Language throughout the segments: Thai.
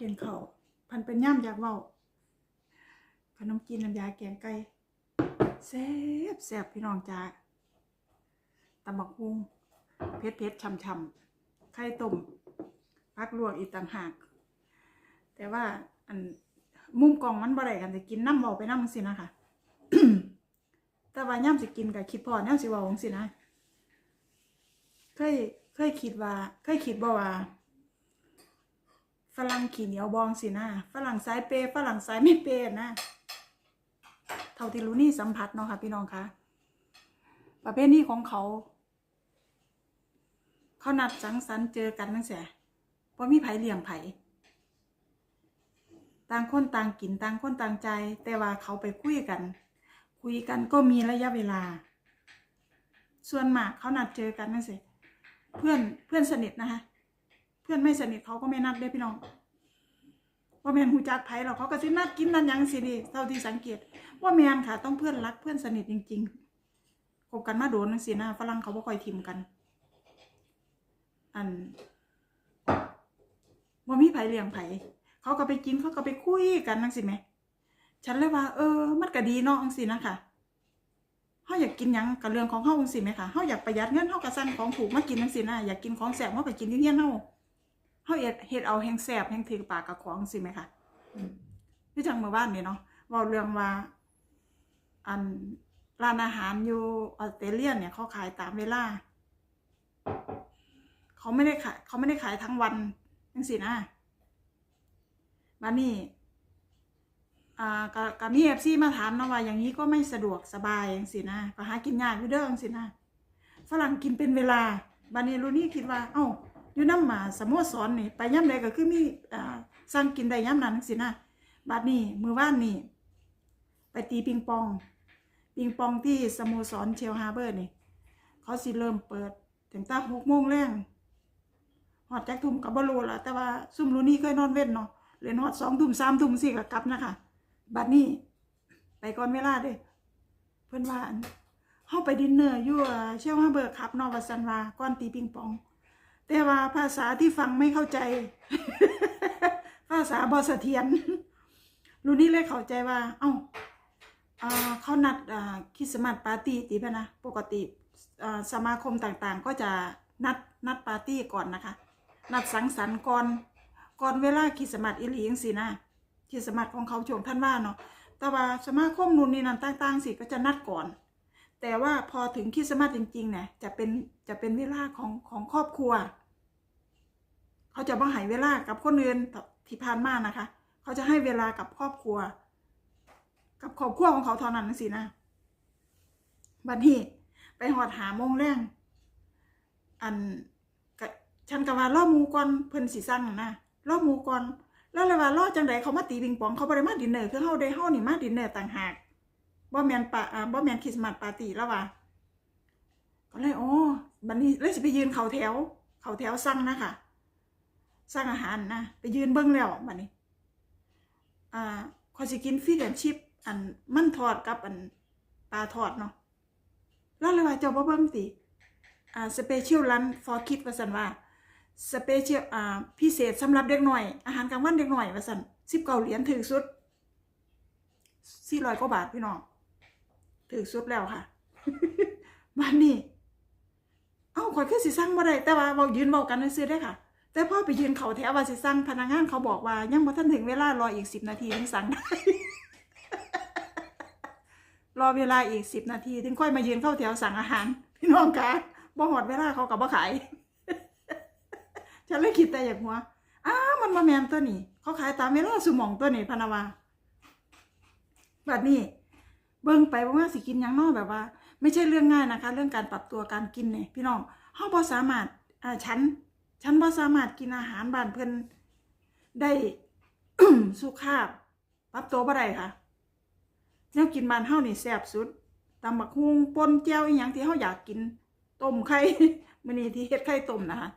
กินข้าวพันเป็นย่ำอยากเว้าขนมจีนน้ำยาแกงไก่แซ่บแซ่บพี่น้องจ้าตำบักฮุงเผ็ดเผ็ดช่ำช่ำไข่ต้มพักลวกอีกต่างหาก แต่ว่าอันมุมกองมันบ่ได้กันจะกินน้ำเบาไปน้ำสินะคะแต่ว่าย่ำสิกินกับคิดพอย่ำสิเว้าจังสินะ เคยเคยคิดว่า เคยคิดบ่ว่า ฝรั่งขี้เหนียวบองสินะฝรั่งสายเปย์ฝรั่งสายไม่เปย์นะเท่าที่รู้นี่สัมผัสเนาะค่ะพี่น้องคะประเภทนี้ของเขา เขานัดสังสรรค์เจอกันนั่นแสเพราะมีไผ่เหลี้ยงไผ่ต่างคนต่างกินต่างคนต่างใจ แต่ว่าเขาไปคุยกัน คุยกันก็มีระยะเวลา ส่วนมากเขานัดเจอกันนั่นสิเพื่อนเพื่อนสนิทนะคะ เพื่อนไม่สนิทเขาก็ไม่นัดเด้พี่น้องว่าแมนหูจักไผหรอกเขาก็สินัดกินนัดหยังสิดีเท่าที่สังเกต ว่าแมนค่ะต้องเพื่อนรักเพื่อนสนิทจริงๆคบกันมาโดนนังสินะฝรั่งเขาบ่ค่อยทิมกัน อันว่ามีไผ่เลี้ยงไผ่เขาก็ไปกินเขาก็ไปคุยกันนังสิแหมฉันเลยว่า เออ มันก็ดีเนาะจังสินะค่ะเขาอยากกินยังกับเรื่องของเขาจังสิไหมคะเขาอยากประหยัดเงินเขาก็สั่งของถูกมากินจังสินะอยากกินของแสบเขาไปกินที่เฮียนเฮา เฮาเอ็ดเฮ็ดเอาแห้งแซ่บแห้งถือปากกับของสิไหมคะอืมพี่จังเมื่อวานนี่เนาะเว่าเรื่องว่า อันร้านอาหารอยู่ออสเตรเลียเนี่ยเขาขายตามเวลา เขาไม่ได้ขายเขาไม่ได้ขายทั้งวันจังสินะมานี่อ่ากับกับมีเอฟซีมาถามเนาะว่าอย่างนี้ก็ไม่สะดวกสบายจังสินะก็หากินยากอยู่เด้อจังสินะฝรั่งกินเป็นเวลาบานี้รู้นี่คิดว่า เอ้า อยู่น้ำมาสโมสรนี่ไปย่ำใดก็คือมีอ่าสั่งกินได้ย่ำนั้นสินะบัดนี้มือว่านนี่ไปตีปิงปอง ปิงปองที่สโมสรเชลฮาร์เบอร์นี่ เขาสิเริ่มเปิดถึงตาหกโมงแรงหอดจากทุ่มกับบรูละแต่ว่าซุ่มรูนี่เคยนอนเว้นเนาะเรียนหอดสองทุ่มสามทุ่มสี่ก็กลับนะคะบัดนี้ไปก่อนเวลาเด้เพิ่อนว่าอั่นเฮาไปดินเนอร์อยู่เชลฮาร์เบอร์ครับนอว่าซันวาก่อนตีปิงปอง แต่ว่าภาษาที่ฟังไม่เข้าใจ ภาษาบอสเทียนรุ่นนี้เลยเข้าใจว่า เอ้าอ่าเขานัดคริสต์มาสปาร์ตี้ตีไปนะปกติสมาคมต่างๆ ก็จะนัดนัดปาร์ตี้ก่อนนะคะ นัดสังสรรค์ก่อนก่อนเวลาคริสต์มาสอีหลีจังสินะคริสต์มาสของเขาช่วงท่านว่าเนาะแต่ว่าสมาคมนู่นนี่นั่นต่างๆสิก็จะนัดก่อน แต่ว่าพอถึงคริสต์มาสจริงๆเนี่ยจะเป็นจะเป็นเวลาของของครอบครัว เขาจะบ่ให้เวลากับคนอื่นที่ผ่านมานะคะ เขาจะให้เวลากับครอบครัว กับครอบครัวของเขาเท่านั้นสินะบัดนี้ไปหอดหามงแรงอันกะฉันกะว่าล่อมูก่อนเพิ่นสิสั่งนะล่อมูก่อนแล้วเลยว่าล่อจังไดเขามาตีปิงปองเขาบ่ได้มาดินเนอร์คือเฮาได้เฮานี่มาดินเนอร์ต่างหาก บ่แมนปะอ่าบ่แมนคริสต์มาสปาร์ตี้แล้วว่าก็เลยอ๋อบัดนี้เลยสิไปยืนเข้าแถว เข้าแถวสั่งนะคะสร้างอาหารนะไปยืนเบิ้งแล้วบัดนี้ อ่าขอยสิกินฟิชแอนชิปอันมันทอดกับอันปลาทอดเนาะแล้วเลยว่าเจ้าบ่เบิ้งติอ่าสเปเชียลรันฟอร์คิดว่าซั่นว่าสเปเชียลอ่าพิเศษสำหรับเด็กหน่อย อาหารกลางวันเด็กหน่อยว่าซั่น19เก้าเหรียญถึงสุด400กว่าบาทพี่น้อง ถึงสุดแล้วค่ะบัดนี้เอ้าข่อยคือสิสั่งบ่ได้แต่ว่าเว้ายืนเว้ากันซื่อได้ค่ะ แต่พ่อไปยืนเขาแถวว่าสิสั่งพนักงานเขาบอกว่า ยังบ่ทันถึงเวลารออีกสิบนาทีถึงสั่งได้ รอเวลาอีกสิบนาทีถึงค่อยมายืนเข้าแถวสั่งอาหาร พี่น้องคะบ่หอดเวลาเขากับบ่ขายฉันเลยคิดแต่อย่างหัวอ้ามันมาแมนตัวนี้ เขาขายตามเวลาสมองตัวนี้พนาวาแบบนี้ เบิ่งไปว่าสิกินยังนอแบบว่า ไม่ใช่เรื่องง่ายนะคะ เรื่องการปรับตัวการกินเนี่ยพี่น้องเฮาบ่สามารถอ่าฉันฉันบ่สามารถกินอาหารบ้านเพิ่อนได้สุขภาพปรับตัวบ่ได้ค่ะแนวกินบ้านเฮานี่แซ่บสุดตำบักฮุงป่นแจ่วอีหยังที่เฮาอยากกินต้มไข่มื้อนี้ที่เฮ็ดไข่ต้มนะคะ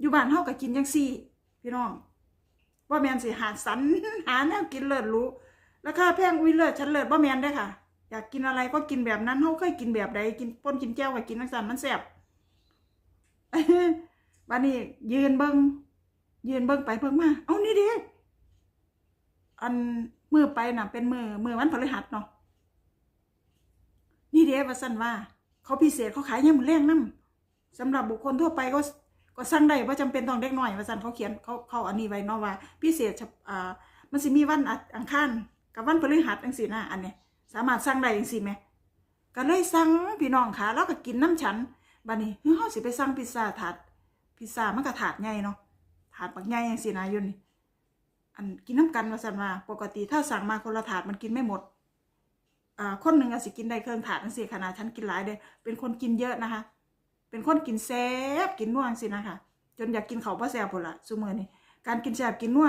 อยู่บ้านเฮาก็กินจังซี่ พี่น้องว่าแม่นสิหาสันหาแนวกินเลิศรู้ ราคาแพงอุ้ยเลิศฉันเลิศบ่แมนเด้ค่ะ อยากกินอะไรก็กินแบบนั้นเฮาเคยกินแบบใดกินป่นกินแจ่วก็กินจังซั่นมันแซ่บบัดนี้ ยืนเบิงยืนเบิ่งไปเบิ่งมา เอานี่เด้อันมือไปน่ะ เป็นมือมือวันพฤหัสเนาะนี่เด้ว่าสั่นว่า เขาพิเศษเขาขายยามมื้อแรงนำสำหรับบุคคลทั่วไปก็ก็สั่งได้บ่จำเป็นต้องเด็กหน้อยว่าสั่นเขาเขียนเขาเขาอันนี้ไว้เนาะว่า พิเศษอ่ามันสิมีวันอัดอังคาร กับวันพฤหัสจังซี่นะอันเนี้ยสามารถสั่งได้จังซี่แหมก็เลยสั่งพี่น้องค่ะแล้วก็กินน้ำฉันบัดนี้เฮ้ยเฮาสิไปสั่งพิซซ่าถาดพิซซ่ามันก็ถาดใหญ่เนาะถาดบักใหญ่จังซี่นะยู่นี่อันกินน้ำกันว่าซั่นว่าปกติถ้าสั่งมาคนละถาดมันกินไม่หมดอ่าคนหนึ่งอะสิกินได้เครื่องถาดจังซี่ขนาดฉันกินหลายเด้เป็นคนกินเยอะนะคะ เป็นคนกินแซ่บกินนัวจังซี่นะคะจนอยากกินเขาวบ่แซ่บพุ่นละซุมื้อนี้การกินแซ่บกินนัว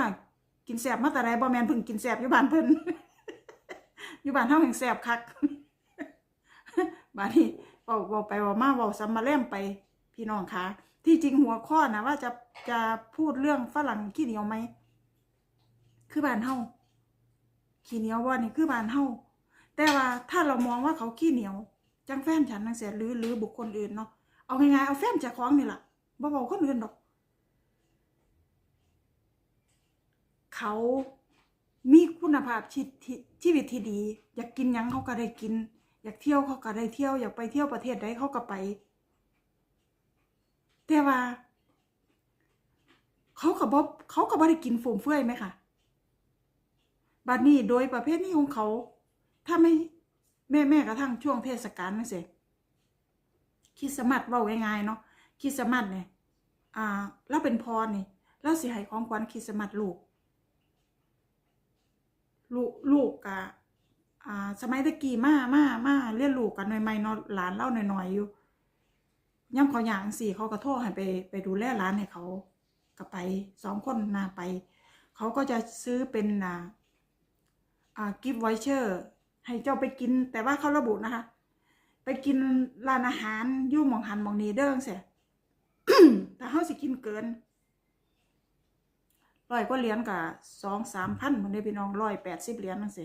กินแซ่บมาแต่ใดบ่แมนพิ่งกินแซ่บอยู่บ้านเพิ่น อยู่บ้านเฮาแห่งแซ่บคักบาดนี้เว้าเว้าไปเว้ามาเว้าซ้ำมาแล่มไปพี่น้องคะที่จริงหัวข้อนะว่าจะจะพูดเรื่องฝรั่งขี้เหนียวไหมคือบ้านเฮาขี้เหนียวบ่นี่คือบ้านเฮาแต่ว่าถ้าเรามองว่าเขาขี้เหนียว จังแฟนฉันจังเสียหรือหรือบุคคลอื่นเนาะเอาง่ายๆเอาแฟนเจากของนี่แหละบ่เว้าคนอื่นดอก เขา มีคุณภาพชีวิตที่ชีวิตที่ดี อยากกินหยังเขาก็ได้กิน อยากเที่ยวเขาก็ได้เที่ยว อยากไปเที่ยวประเทศใดเขาก็ไป แต่ว่า เขาก็บ่เขาก็บ่ได้กินฟุ่มเฟือยไหมคะบัดนี้โดยประเภทนี้ของเขา ถ้าไม่แม่แม่กระทั่งช่วงเทศกาลนั่นสิคิดสมัดเว้าง่ายๆเนาะคิดสมัดเนี่ยอ่าเราเป็นพรนี่เราสิให้ของขวัญคิดสมัดลูก ลูกลูกกะอ่าสมัยตะกี้มามามาเรียนลูกกันใหม่ๆเนาะหลานเล่าหน่อยๆอยู่ย่ำเขาอย่างสี่เขาก็โทษให้ไปไปดูแลร้านให้เขาก็ไปสองคนนาไป เขาก็จะซื้อเป็นอ่าอ่ากิฟต์ไวเชอร์ให้เจ้าไปกิน แต่ว่าเขาระบุนะคะ ไปกินร้านอาหารยู่หมองหันหมองนีเด้อเสียแต่เขาสิกินเกิน ร้อยกว่าเหรียญกับสองสามพันมันได้พี่น้องร้อยแปดสิบเหรียญนั่นสิ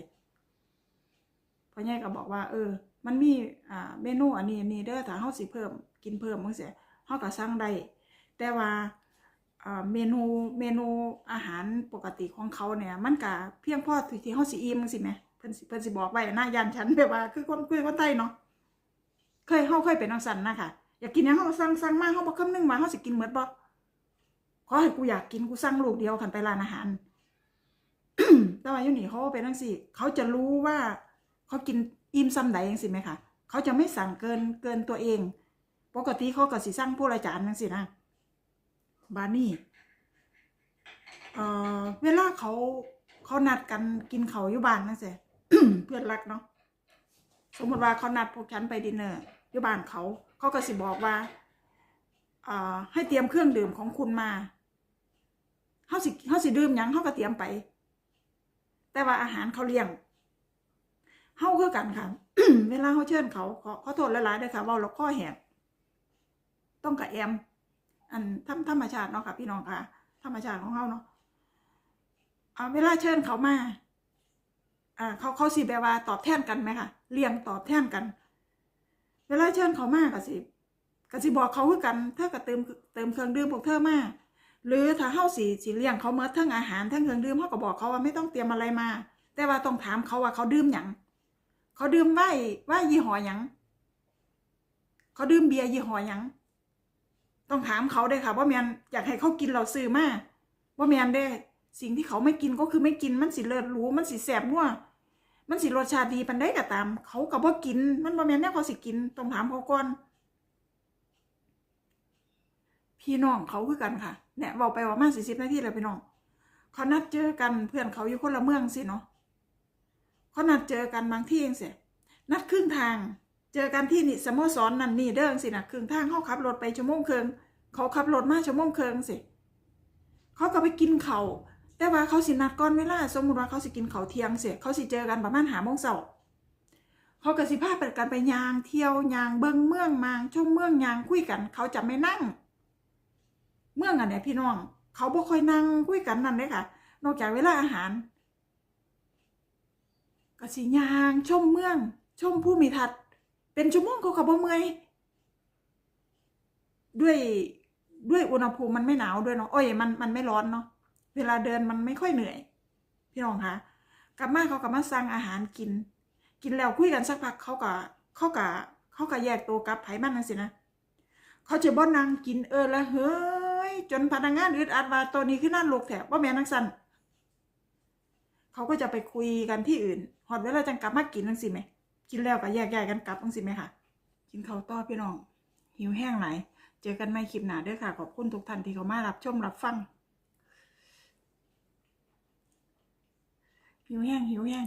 พ่อใหญ่ก็บอกว่า เออ มันมีอ่าเมนูอันนี้อันนี้เด้อถ้าเฮาสิเพิ่มกินเพิ่มมั้งเสียเฮาก็สั่งได้แต่ว่าอ่าเมนูเมนูอาหารปกติของเขาเนี่ย มันก็เพียงพอที่ที่เฮาสิอิ่มจังซี่แมเพิ่นสิเพิ่นสิบอกไว้นะยันฉันแบบว่า คือคนคือคนไทยเนาะเคยเฮาเคยเป็นจังซั่นนะค่ะ อยากกินหยังเฮาสั่งสั่งมาเฮาบ่คำนึงว่าเฮาสิกินหมดบ่ ขอให้กูอยากกินกูสั่งลูกเดียวขันไปร้านอาหารแต่ว่ายู่นี่เขาเป็นทั้งสี่ เขาจะรู้ว่าเขากินอิ่มซ้ำใดยังสิไหมคะเขาจะไม่สั่งเกินเกินตัวเอง ปกติเขาก็สิสั่งผู้ละจานยังสินะบานี่เอ่อเวลาเขาเขานัดกันกินเขาอยู่บ้านนั่นสิเพื่อนรักเนาะสมมติว่าเขานัดพวกฉันไปดินเนอร์อยู่บ้านเขา เขาก็สิบอกว่าอ่าให้เตรียมเครื่องดื่มของคุณมา เฮาสิเฮาสิดื่มหยังเฮาก็เตรียมไป แต่ว่าอาหารเขาเลี้ยงเฮาคือกันค่ะ เวลาเฮาเชิญเขาขอขอโทษหลายๆด้วยค่ะเว้าแล้วข้อแหบต้องกับแอม อันธรรมธรรมชาติเนาะค่ะ พี่น้องค่ะ ธรรมชาติของเฮาเนาะอ่าเวลาเชิญเขามาอ่าเขาเขาสิแบบว่าตอบแทนกันไหมค่ะเลี้ยงตอบแทนกัน เวลาเชิญเขามาก็สิก็สิบอกเขาคือกันเธอก็เติมเติมเครื่องดื่มพวกเธอมาก หรือถ้าเฮาสิสิเลี้ยงเขาเมื่อทั้งอาหารทั้งเครื่องดื่มเฮาก็บอกเขาว่าไม่ต้องเตรียมอะไรมา แต่ว่าต้องถามเขาว่าเขาดื่มหยังเขาดื่มไว้ไว้ยี่ห้อหยังเขาดื่มเบียร์ยี่ห้อหยังต้องถามเขาเด้ค่ะว่าแมนอยากให้เขากินเราซื้อมาว่าแมนเด้ สิ่งที่เขาไม่กินก็คือไม่กินมันสิเลิศหรู้มันสิแสบนัวมันสิรสชาติดีปันได้ก็ตาม เขาก็บ่กิน มันบ่แมนแน่เขาสิกินต้องถามเขาก่อน พี่น้องเขาคือกันค่ะเนี่ยบอกไปว่ามาสี่สิบนาทีเลยพี่น้องเขานัดเจอกันเพื่อนเขาอยู่คนละเมืองสิเนาะเขานัดเจอกันบางที่เองเสียนัดครึ่งทาง เจอกันที่นี่สโมสรนนั่นนี่เด้อสินะครึ่งทางเขาขับรถไปชั่วโมงเคืองเขาขับรถมาชั่วโมงเคืองสิเขาก็ไปกินเขาแต่ว่าเขาสินัดก่อนเวลาสมมติว่าเขาสิกินเขาเที่ยงเสียเขาสิเจอกันประมาณหาโมงเช้าเขาก็สิพาไปกันไปยางเที่ยวยางเบิงเมืองมางชมเมืองยางคุยกัน เขาจะไม่นั่ง เมืองอันเนี้ยพี่น้อง เขาบ่ค่อยนั่งคุยกันนั่นเลยค่ะ นอกจากเวลาอาหารก็สิยางชมเมือง ชมผู้มีทัศน์เป็นชั่วโมงเขาก็บ่เมื่อยด้วยด้วยอุณหภูมิมันไม่หนาวด้วยเนาะโอ้ยมันมันไม่ร้อนเนาะเวลาเดินมันไม่ค่อยเหนื่อย พี่น้องคะกลับมาเขากลับมาสั่งอาหารกิน กินแล้วคุยกันสักพักเขาก็เขาก็เขาก็แยกตัวกลับไผ่มันนั่นสินะเขาจะบ่นั่งกินเออแล้วเฮ้ย จนพนักงานอึดอัดว่าตัวนี้คือนั่นลูกแถบว่าแม่นักสันเขาก็จะไปคุยกันที่อื่นหอดเวลาจังกลับมากินนั่นสิไหมกินแล้วก็แยกย้ายกันกลับนั่นสิไหมค่ะ กินข้าวต้อพี่น้อง หิวแห้งไหลายเจอกันไม่คลิปหนาเด้วยค่ะขอบคุณทุกท่านที่เขามารับชมรับฟังหิวแห้งหิวแห้ง